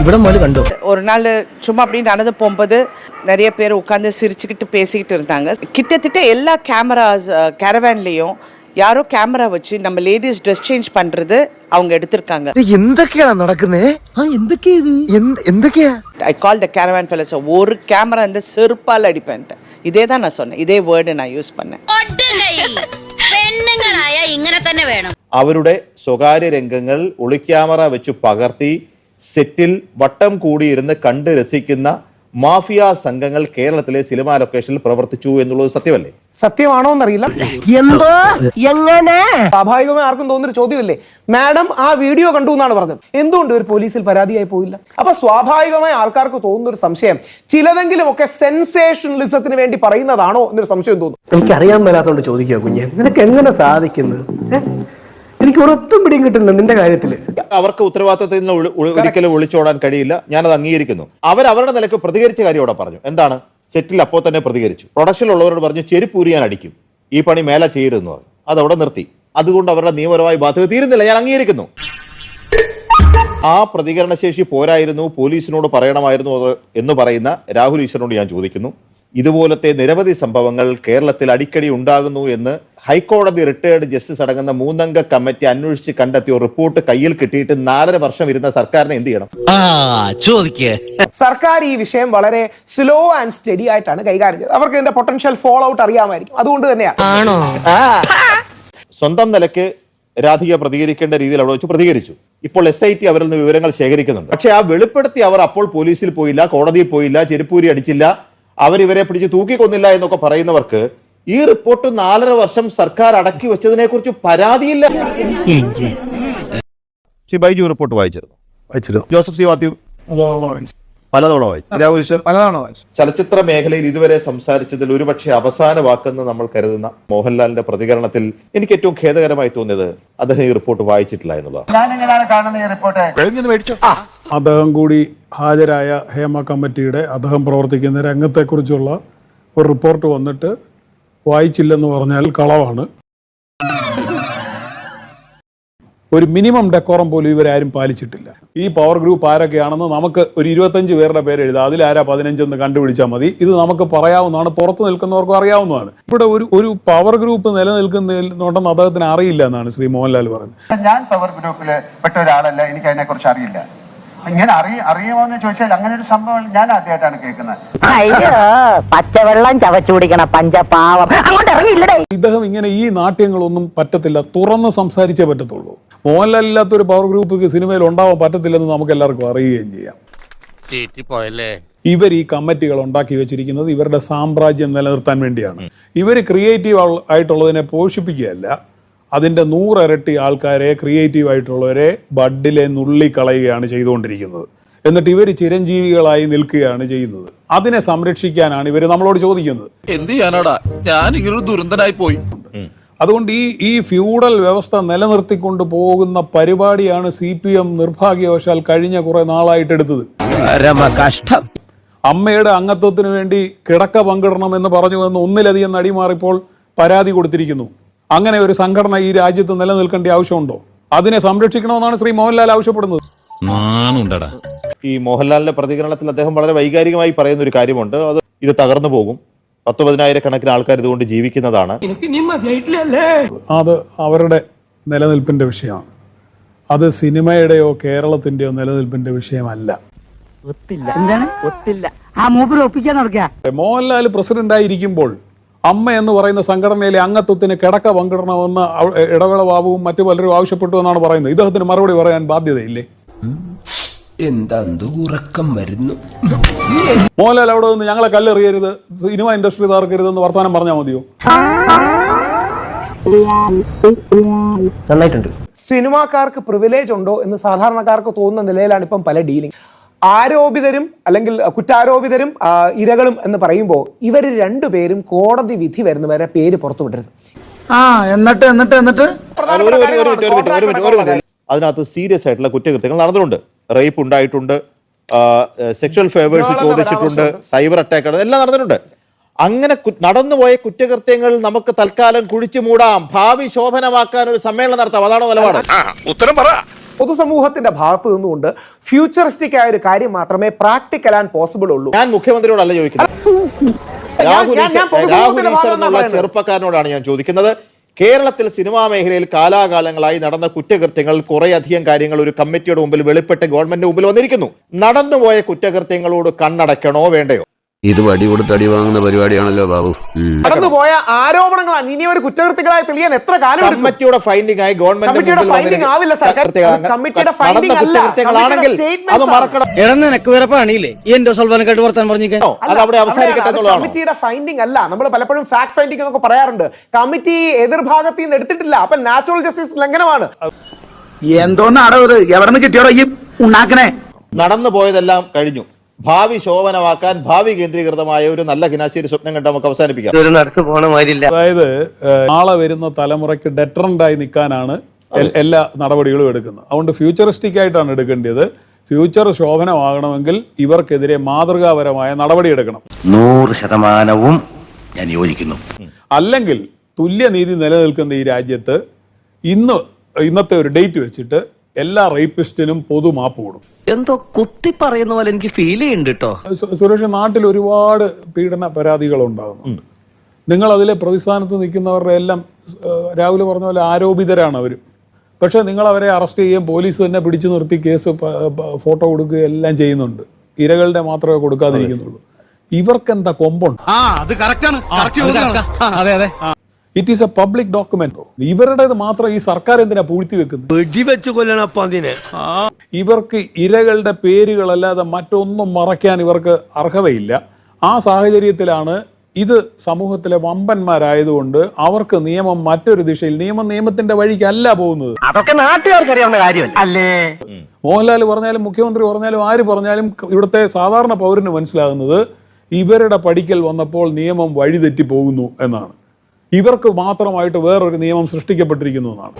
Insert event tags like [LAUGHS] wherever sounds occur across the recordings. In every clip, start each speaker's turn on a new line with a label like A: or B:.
A: ഇവിടെ മുതൽ கண்டோ
B: ஒரு நாள் சும்மா அப்படி நடந்து போகும்போது நிறைய பேர் உட்காந்து சிரிச்சுக்கிட்டு பேசிக்கிட்டு இருந்தாங்க கிட்டத்தட்ட எல்லா கேமராஸ் கேரவேன்லேயும் யாரோ கேமரா வச்சு நம்ம லேடிஸ் ட்ரெஸ் சேஞ்ச் பண்ணுறது அவங்க எடுத்திருக்காங்க
A: എന്തൊക്കെയാണ് നടക്കുന്നേ ആ എന്തൊക്കെയാ ഇത് എന്തൊക്കെയാ
B: I call the caravan fellas ஒரு கேமரா இந்த செருப்பால் அடிப்பேன்ட்டு இதே தான் நான் சொன்னேன் இதே வேர்டு நான் யூஸ் பண்ணேன்
C: ഒട്ടുങ്കൈ പെണ്ണുങ്ങളായ ഇങ്ങനെ തന്നെ വേണം
D: അവരുടെ സ്വകാര്യ രംഗങ്ങൾ ഒളിക്യാമറ വെച്ച് പകർത്തി സെറ്റിൽ വട്ടം കൂടിയിരുന്ന് കണ്ട് രസിക്കുന്ന മാഫിയ സംഘങ്ങൾ കേരളത്തിലെ സിനിമ ലൊക്കേഷനിൽ പ്രവർത്തിച്ചു എന്നുള്ളത് സത്യമല്ലേ?
E: സത്യമാണോ എന്നറിയില്ല.
A: എന്തോ? എങ്ങനെ?
E: സ്വാഭാവികമായി ആർക്കും തോന്നുന്നൊരു ചോദ്യമല്ലേ? മാഡം ആ വീഡിയോ കണ്ടു എന്നാണ് പറഞ്ഞത്. എന്തുകൊണ്ട് ഒരു പോലീസിൽ പരാതിയായി പോയില്ല? അപ്പൊ സ്വാഭാവികമായി ആൾക്കാർക്ക് തോന്നുന്ന ഒരു സംശയം ചിലതെങ്കിലും ഒക്കെ സെൻസേഷണലിസത്തിന് വേണ്ടി പറയുന്നതാണോ എന്നൊരു സംശയം തോന്നുന്നു
F: എനിക്കറിയാൻ മേലാത്തോണ്ട് ചോദിക്കുക കുഞ്ഞെ. നിനക്ക് എങ്ങനെ സാധിക്കുന്നു ഏ? എനിക്ക് ഒരൊത്തും പിടിയും കിട്ടുന്നില്ല നിന്റെ കാര്യത്തിൽ
D: അവർക്ക് ഉത്തരവാദിത്തത്തിൽ നിന്ന് ഒരിക്കലും ഒളിച്ചോടാൻ കഴിയില്ല. ഞാനത് അംഗീകരിക്കുന്നു. അവർ അവരുടെ നിലയ്ക്ക് പ്രതികരിച്ച കാര്യം അവിടെ പറഞ്ഞു. എന്താണ്? സെറ്റിൽ അപ്പോൾ തന്നെ പ്രതികരിച്ചു. പ്രൊഡക്ഷനിലുള്ളവരോട് പറഞ്ഞു ചെരുപ്പൂരി ഞാൻ അടിക്കും. ഈ പണി മേല ചെയ്യരുതെന്ന് പറഞ്ഞു. അതവിടെ നിർത്തി. അതുകൊണ്ട് അവരുടെ നിയമപരമായ ബാധ്യത തീരുന്നില്ല. ഞാൻ അംഗീകരിക്കുന്നു. ആ പ്രതികരണശേഷി പോരായിരുന്നു. പോലീസിനോട് പറയണമായിരുന്നു എന്ന് പറയുന്ന രാഹുൽ ഈശ്വരനോട് ഞാൻ ചോദിക്കുന്നു. ഇതുപോലത്തെ നിരവധി സംഭവങ്ങൾ കേരളത്തിൽ അടിക്കടി ഉണ്ടാകുന്നു എന്ന് ഹൈക്കോടതി റിട്ടയർഡ് ജസ്റ്റിസ് അടങ്ങുന്ന മൂന്നംഗ കമ്മിറ്റി അന്വേഷിച്ച് കണ്ടെത്തിയ റിപ്പോർട്ട് കയ്യിൽ കിട്ടിയിട്ട് നാലര വർഷം ഇരുന്ന സർക്കാരിനെ എന്ത് ചെയ്യണം?
A: ആ ചോദിക്കേ.
E: സർക്കാർ ഈ വിഷയം വളരെ സ്ലോ ആൻഡ് സ്റ്റഡി ആയിട്ടാണ് കൈകാര്യം ചെയ്തത്. അവർക്ക് ഇതിന്റെ പൊട്ടൻഷ്യൽ ഫോൾ ഔട്ട് അറിയാമായിരിക്കും. അതുകൊണ്ട് തന്നെയാണ്.
D: സ്വന്തം നിലയ്ക്ക് രാധിക പ്രതികരിക്കേണ്ട രീതിയിൽ അവിടെ വെച്ച് പ്രതികരിച്ചു. ഇപ്പോൾ എസ് ഐ ടി അവരിൽ നിന്ന് വിവരങ്ങൾ ശേഖരിക്കുന്നുണ്ട്. പക്ഷേ ആ വെളിപ്പെടുത്തി അവർ അപ്പോൾ പോലീസിൽ പോയില്ല കോടതിയിൽ പോയില്ല ചെരുപ്പൂരി അടിച്ചില്ല. അവരിവരെ പിടിച്ച് തൂക്കിക്കൊന്നില്ല എന്നൊക്കെ പറയുന്നവർക്ക് ഈ റിപ്പോർട്ട് നാലര വർഷം സർക്കാർ അടക്കി വെച്ചതിനെ കുറിച്ച് പരാതിയില്ല ശ്രീ ബൈജു റിപ്പോർട്ട് വായിച്ചിരുന്നു.
G: വായിച്ചിരുന്നു.
D: ജോസഫ് സി മാത്യു പലതവണ വായിച്ചു. രാഹുൽ ഈശ്വർ
G: പലതാണോ
D: ചലച്ചിത്ര മേഖലയിൽ ഇതുവരെ സംസാരിച്ചതിൽ ഒരുപക്ഷെ അവസാന വാക്കെന്ന് നമ്മൾ കരുതുന്ന മോഹൻലാലിന്റെ പ്രതികരണത്തിൽ എനിക്ക് ഏറ്റവും ഖേദകരമായി തോന്നിയത് അദ്ദേഹം ഈ റിപ്പോർട്ട് വായിച്ചിട്ടില്ല എന്നുള്ളതാണ്.
H: ഞാൻ എങ്ങനെയാണ് കാണുന്നത് ഈ റിപ്പോർട്ട്?
G: അദ്ദേഹം കൂടി ഹാജരായ ഹേമ കമ്മിറ്റിയുടെ അദ്ദേഹം പ്രവർത്തിക്കുന്ന രംഗത്തെക്കുറിച്ചുള്ള ഒരു റിപ്പോർട്ട് വന്നിട്ട് വായിച്ചില്ലെന്ന് പറഞ്ഞാൽ കളവാണ്. ഒരു മിനിമം ഡെക്കോറം പോലും ഇവരാരും പാലിച്ചിട്ടില്ല. ഈ പവർ ഗ്രൂപ്പ് ആരൊക്കെയാണെന്ന് നമുക്ക് ഒരു ഇരുപത്തഞ്ച് പേരുടെ പേര് എഴുതാം. അതിലാരാ പതിനഞ്ചെന്ന് കണ്ടുപിടിച്ചാൽ മതി. ഇത് നമുക്ക് പറയാവുന്നതാണ്. പുറത്ത് നിൽക്കുന്നവർക്കും അറിയാവുന്നതാണ്. ഇവിടെ ഒരു ഒരു പവർ ഗ്രൂപ്പ് നിലനിൽക്കുന്നുണ്ടെന്ന് അദ്ദേഹത്തിന് അറിയില്ല എന്നാണ് ശ്രീ മോഹൻലാൽ പറഞ്ഞത്
H: ഞാൻ പവർ ഗ്രൂപ്പിൽ പെട്ട ഒരാളല്ല. എനിക്ക് അതിനെക്കുറിച്ച് അറിയില്ല. ഇങ്ങനെ അറിയ അറിയുമോ എന്ന് ചോദിച്ചാൽ അങ്ങനെ ഒരു സംഭവം ഞാൻ ആദ്യമായിട്ടാണ് കേൾക്കുന്നത്.
I: അയ്യോ പച്ചവെള്ളം ചവച്ചു കുടിക്കണ പഞ്ചപാവം. അങ്ങോട്ട്
G: ഇദ്ദേഹം ഇങ്ങനെ ഈ നാട്യങ്ങളൊന്നും പറ്റത്തില്ല തുറന്ന് സംസാരിച്ചേ പറ്റത്തുള്ളൂ. മോഹൻലാലില്ലാത്തൊരു ഒരു പവർ ഗ്രൂപ്പ് സിനിമയിൽ ഉണ്ടാവാൻ പറ്റത്തില്ലെന്ന് നമുക്ക് എല്ലാവർക്കും അറിയുകയും ചെയ്യാം. ഇവർ ഈ കമ്മിറ്റികൾ ഉണ്ടാക്കി വെച്ചിരിക്കുന്നത് ഇവരുടെ സാമ്രാജ്യം നിലനിർത്താൻ വേണ്ടിയാണ്. ഇവർ ക്രിയേറ്റീവ് ആയിട്ടുള്ളതിനെ പോഷിപ്പിക്കുകയല്ല അതിന്റെ നൂറിരട്ടി ആൾക്കാരെ ക്രിയേറ്റീവ് ആയിട്ടുള്ളവരെ ബഡിലെ നുള്ളിക്കളയുകയാണ് ചെയ്തുകൊണ്ടിരിക്കുന്നത്. എന്നിട്ട് ഇവർ ചിരഞ്ജീവികളായി നിൽക്കുകയാണ് ചെയ്യുന്നത്. അതിനെ സംരക്ഷിക്കാനാണ് ഇവർ നമ്മളോട് ചോദിക്കുന്നത്.
J: എന്ത് ചെയ്യാനാടാ? ഞാൻ ഇങ്ങനൊരു ദുരന്തനായി പോയി.
G: അതുകൊണ്ട് ഈ ഈ ഫ്യൂഡൽ വ്യവസ്ഥ നിലനിർത്തിക്കൊണ്ട് പോകുന്ന പരിപാടിയാണ് സി പി എം നിർഭാഗ്യവശാൽ കഴിഞ്ഞ കുറെ നാളായിട്ട് എടുത്തത്.
A: കഷ്ടം
G: അമ്മയുടെ അംഗത്വത്തിന് വേണ്ടി കിടക്ക പങ്കിടണമെന്ന് പറഞ്ഞു എന്ന് ഒന്നിലധികം നടിമാറിപ്പോൾ പരാതി കൊടുത്തിരിക്കുന്നു. അങ്ങനെ ഒരു സംഘടന ഈ രാജ്യത്ത് നിലനിൽക്കേണ്ട ആവശ്യമുണ്ടോ? അതിനെ സംരക്ഷിക്കണമെന്നാണ് ശ്രീ മോഹൻലാൽ ആവശ്യപ്പെടുന്നത്.
D: ഈ മോഹൻലാലിന്റെ പ്രതികരണത്തിൽ അദ്ദേഹം വളരെ വൈകാരികമായി പറയുന്ന ഒരു കാര്യമുണ്ട്. അത് ഇത് തകർന്നു പോകും. പത്ത് പതിനായിരക്കണക്കിന് ആൾക്കാർ ഇതുകൊണ്ട് ജീവിക്കുന്നതാണ്.
G: അത് അവരുടെ നിലനിൽപ്പിന്റെ വിഷയമാണ്. അത് സിനിമയുടെയോ കേരളത്തിന്റെയോ നിലനിൽപ്പിന്റെ വിഷയമല്ല.
I: ഒത്തില്ല. എന്താണ്? ഒത്തില്ല. ആ ഒപ്പിക്കാൻ നടക്കുക
G: മോഹൻലാൽ പ്രസിഡന്റായിരിക്കുമ്പോൾ അമ്മ എന്ന് പറയുന്ന സംഘടനയിലെ അംഗത്വത്തിന് കിടക്ക പങ്കിടണമെന്ന് ഇടവേള ബാബുവും മറ്റു പലരും ആവശ്യപ്പെട്ടു എന്നാണ് പറയുന്നത്. ഇദ്ദേഹത്തിന് മറുപടി പറയാൻ ബാധ്യതയില്ലേ?
A: എന്താ ഉറക്കം വരുന്നു?
G: മോഹൻലാൽ അവിടെ നിന്ന് ഞങ്ങളെ കല്ലെറിയരുത് സിനിമ ഇൻഡസ്ട്രി തകർക്കരുത് എന്ന് വർത്തമാനം പറഞ്ഞാൽ മതിയോ?
F: നന്നായിട്ടുണ്ട്.
E: സിനിമാക്കാർക്ക് പ്രിവിലേജ് ഉണ്ടോ എന്ന് സാധാരണക്കാർക്ക് തോന്നുന്ന നിലയിലാണ് ഇപ്പം പല ഡീലിംഗ് ആരോപിതരും അല്ലെങ്കിൽ കുറ്റാരോപിതരും ഇരകളും എന്ന് പറയുമ്പോൾ ഇവർ രണ്ടുപേരും കോടതി വിധി വരുന്നവരെ പേര് പുറത്തു വിടരുത്.
H: ആ എന്നിട്ട് എന്നിട്ട് എന്നിട്ട്.
D: അതിനകത്ത് സീരിയസ് ആയിട്ടുള്ള കുറ്റകൃത്യങ്ങൾ നടന്നിട്ടുണ്ട്. റേപ്പ് ഉണ്ടായിട്ടുണ്ട് സെക്ഷൽ ഫേവേഴ്സ് ചോദിച്ചിട്ടുണ്ട് സൈബർ അറ്റാക്ക് എല്ലാം നടന്നിട്ടുണ്ട്. അങ്ങനെ നടന്നുപോയ കുറ്റകൃത്യങ്ങൾ നമുക്ക് തൽക്കാലം കുഴിച്ചു മൂടാം. ഭാവി ശോഭനമാക്കാൻ ഒരു സമ്മേളനം നടത്താം. അതാണോ നിലപാട്?
J: ഉത്തരം പറ.
E: പൊതുസമൂഹത്തിന്റെ ഭാഗത്ത് നിന്നുകൊണ്ട് ഫ്യൂച്ചറിസ്റ്റിക് ആയ ഒരു കാര്യം മാത്രമേ പ്രാക്ടിക്കൽ ആൻഡ് പോസിബിൾ ഉള്ളൂ.
D: ഞാൻ മുഖ്യമന്ത്രിയോടല്ല ചോദിക്കുന്നത്. [LAUGHS] ചെറുപ്പക്കാരനോടാണ് ഞാൻ ചോദിക്കുന്നത്. കേരളത്തിൽ സിനിമാ മേഖലയിൽ കാലാകാലങ്ങളായി നടന്ന കുറ്റകൃത്യങ്ങൾ കുറെ അധികം കാര്യങ്ങൾ ഒരു കമ്മിറ്റിയുടെ മുമ്പിൽ വെളിപ്പെട്ട് ഗവൺമെന്റിന്റെ മുമ്പിൽ വന്നിരിക്കുന്നു. നടന്നുപോയ കുറ്റകൃത്യങ്ങളോട് കണ്ണടക്കണോ വേണ്ടയോ?
J: ഇത് വടി കൊടുത്ത് അടി വാങ്ങുന്ന പരിപാടിയാണല്ലോ ബാബു.
E: കടന്നുപോയ ആരോപണങ്ങളാണ്. ഇനി ഒരു കുറ്റകൃത്യങ്ങളായി തെളിയാൻ എത്ര കാലം എടുക്കും?
D: കമ്മിറ്റിയുടെ ഫൈൻഡിംഗ് ആയി. ഗവൺമെന്റ്
E: കമ്മിറ്റിയുടെ finding ആവില്ല സർ. കമ്മിറ്റിയുടെ അല്ല.
D: കുറ്റകൃത്യങ്ങളാണെങ്കിൽ അത്. മറക്കണം.
A: എടാ നിനക്ക് വേറെ പണിയില്ലേ? എന്റെ സൽവാനക്കായിട്ട് വർത്താൻ പറഞ്ഞിരിക്കാൻ?
D: അത് അവിടെ അവസാനിക്കട്ടെ
E: കമ്മിറ്റിയുടെ ഫൈൻഡിംഗ് അല്ല. നമ്മൾ പലപ്പോഴും ഫാക്ട് ഫൈൻഡിംഗ് എന്നൊക്കെ പറയാറുണ്ട്. കമ്മിറ്റി എതിർഭാഗത്തിൽ നിന്ന് എടുത്തിട്ടില്ല. അപ്പൊ നാച്ചുറൽ ജസ്റ്റിസ് ലംഘനമാണ്.
F: എന്തോന്നാടോ എവിടെ നിന്ന് കിട്ടിയോടോ ഈ ഉണ്ടാക്കണേ
D: നടന്നു പോയതെല്ലാം കഴിഞ്ഞു. ഭാവി ശോഭനമാക്കാൻ ഭാവി കേന്ദ്രീകൃതമായ ഒരു നല്ല കിനാശ്ശേരി സ്വപ്നം കണ്ട് നമുക്ക് അവസാനിപ്പിക്കാം.
F: ഒരു നടക്ക് പോണ
G: അതായത് നാളെ വരുന്ന തലമുറയ്ക്ക് ഡെറ്ററന്റായി നിൽക്കാനാണ് എല്ലാ നടപടികളും എടുക്കുന്നത്. അതുകൊണ്ട് ഫ്യൂച്ചറിസ്റ്റിക് ആയിട്ടാണ് എടുക്കേണ്ടത്. ഫ്യൂച്ചർ ശോഭനമാകണമെങ്കിൽ ഇവർക്കെതിരെ മാതൃകാപരമായ നടപടിയെടുക്കണം
F: നൂറ് ശതമാനവും ഞാൻ യോജിക്കുന്നു.
G: അല്ലെങ്കിൽ തുല്യനീതി നിലനിൽക്കുന്ന ഈ രാജ്യത്ത് ഇന്ന് ഇന്നത്തെ ഒരു ഡേറ്റ് വെച്ചിട്ട് എല്ലാ റേപ്പിസ്റ്റിനും പൊതു മാപ്പ് കൊടുക്കും.
F: എന്തോ കുത്തി പറയുന്ന പോലെ എനിക്ക് ഫീൽ ചെയ്യുന്നുണ്ട് കേട്ടോ
G: സുരേഷ് നാട്ടിൽ ഒരുപാട് പീഡന പരാതികൾ ഉണ്ടാകുന്നുണ്ട് നിങ്ങൾ അതിലെ പ്രതിസ്ഥാനത്ത് നിൽക്കുന്നവരുടെ എല്ലാം രാഹുൽ പറഞ്ഞ പോലെ ആരോപിതരാണ് അവർ പക്ഷേ നിങ്ങൾ അവരെ അറസ്റ്റ് ചെയ്യുകയും പോലീസ് തന്നെ പിടിച്ചു നിർത്തി കേസ് ഫോട്ടോ കൊടുക്കുകയും എല്ലാം ചെയ്യുന്നുണ്ട്. ഇരകളുടെ മാത്രമേ കൊടുക്കാതിരിക്കുന്നുള്ളൂ. ഇവർക്കെന്താ കൊമ്പുണ്ട്?
J: ആ അത് കറക്റ്റാണ്
A: അതെ അതെ
G: it is a public document ഇവരുടേത് മാത്രം ഈ സർക്കാർ എന്തിനാ പൂഴ്ത്തി വെക്കുന്നത്?
A: വെടിവെച്ച്
G: ഇവർക്ക് ഇരകളുടെ പേരുകളല്ലാതെ മറ്റൊന്നും മറയ്ക്കാൻ ഇവർക്ക് അർഹതയില്ല. ആ സാഹചര്യത്തിലാണ് ഇത് സമൂഹത്തിലെ വമ്പന്മാരായതുകൊണ്ട് അവർക്ക് നിയമം മറ്റൊരു ദിശയിൽ നിയമം നിയമത്തിന്റെ വഴിക്കല്ല പോകുന്നത്.
F: അതൊക്കെ അല്ലേ?
G: മോഹൻലാൽ പറഞ്ഞാലും മുഖ്യമന്ത്രി പറഞ്ഞാലും ആര് പറഞ്ഞാലും ഇവിടുത്തെ സാധാരണ പൗരന് മനസ്സിലാകുന്നത് ഇവരുടെ പഠിക്കൽ വന്നപ്പോൾ നിയമം വഴിതെറ്റി പോകുന്നു എന്നാണ്. ഇവർക്ക് മാത്രമായിട്ട് വേറൊരു നിയമം സൃഷ്ടിക്കപ്പെട്ടിരിക്കുന്നു എന്നാണ്.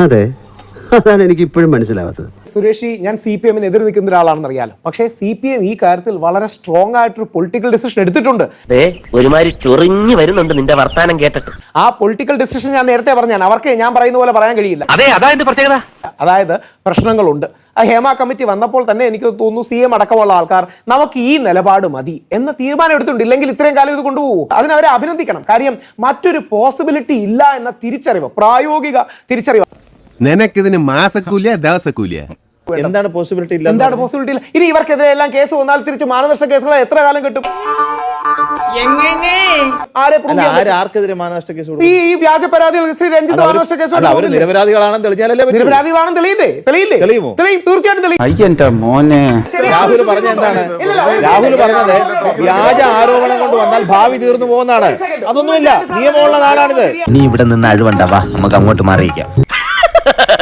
K: അതെ. അതാണ് എനിക്ക് ഇപ്പോഴും മനസ്സിലാവാത്തത്.
E: സുരേഷി ഞാൻ സി പി എമ്മിന് എതിർ നിൽക്കുന്ന ഒരാളാണെന്ന് അറിയാലോ. പക്ഷേ സി പി എം ഈ കാര്യത്തിൽ വളരെ സ്ട്രോങ് ആയിട്ടൊരു പൊളിറ്റിക്കൽ ഡിസിഷൻ എടുത്തിട്ടുണ്ട്.
F: ഒരുമാതിരി ചൊറിഞ്ഞു വരുന്നുണ്ട് നിന്റെ വർത്താനം കേട്ടിട്ട്.
E: ആ പൊളിറ്റിക്കൽ ഡിസിഷൻ ഞാൻ നേരത്തെ പറഞ്ഞാണ്. അവർക്ക് ഞാൻ പറയുന്ന പോലെ പറയാൻ കഴിയില്ല.
F: അതെ അതാ എന്റെ പ്രത്യേകത?
E: അതായത് പ്രശ്നങ്ങളുണ്ട്. ആ ഹേമ കമ്മിറ്റി വന്നപ്പോൾ തന്നെ എനിക്ക് തോന്നുന്നു സി എം അടക്കമുള്ള ആൾക്കാർ നമുക്ക് ഈ നിലപാട് മതി എന്ന തീരുമാനം എടുത്തിട്ടുണ്ട്. ഇല്ലെങ്കിൽ ഇത്രയും കാലം ഇത് കൊണ്ടുപോകും. അതിനവരെ അഭിനന്ദിക്കണം. കാര്യം മറ്റൊരു പോസിബിലിറ്റി ഇല്ല എന്ന തിരിച്ചറിവ് പ്രായോഗിക തിരിച്ചറിവ്
K: നിനക്കിതിന് മാസക്കൂലിയ ദിവസക്കൂലിയ?
D: എന്താണ് പോസിബിലിറ്റി ഇല്ല
E: എന്താണ് പോസിബിലിറ്റി ഇല്ല? ഇനി ഇവർക്കെതിരെ എല്ലാം കേസ് വന്നാൽ തിരിച്ച് മാനനഷ്ട കേസുകൾ എത്ര കാലം കിട്ടും? ആരെ prove ചെയ്യാൻ
D: ആര് ആർക്കെതിരെ മാനനഷ്ട കേസ് കൊടുക്കും?
E: ഈ വ്യാജ പരാതികൾ ശ്രീ രഞ്ജിത്ത്
D: അല്ല, അവർ
E: മാനനഷ്ട കേസ്
D: അല്ല, അവർ നിരപരാധികളാണെന്ന് തെളിഞ്ഞാലല്ലേ പറ്റൂ.
E: നിരപരാധികളാണെന്ന് തെളിയില്ലേ? തെളിയില്ലേ?
D: തെളിയുമോ?
E: തെളിയും തീർച്ചയായിട്ടും തെളിയും.
F: അയ്യന്റെ മോനെ.
D: രാഹുൽ പറഞ്ഞ എന്താണ്? രാഹുൽ പറഞ്ഞത് വ്യാജ ആരോപണം കൊണ്ട് വന്നാൽ ഭാവി തീർന്നു പോകുന്നതാണ്. അതൊന്നുമില്ല നിയമമുള്ള നാടാണിത്.
F: നീ ഇവിടെ നിന്ന് അഴുവണ്ട വാ നമുക്ക് അങ്ങോട്ട് മാറിയിക്കാം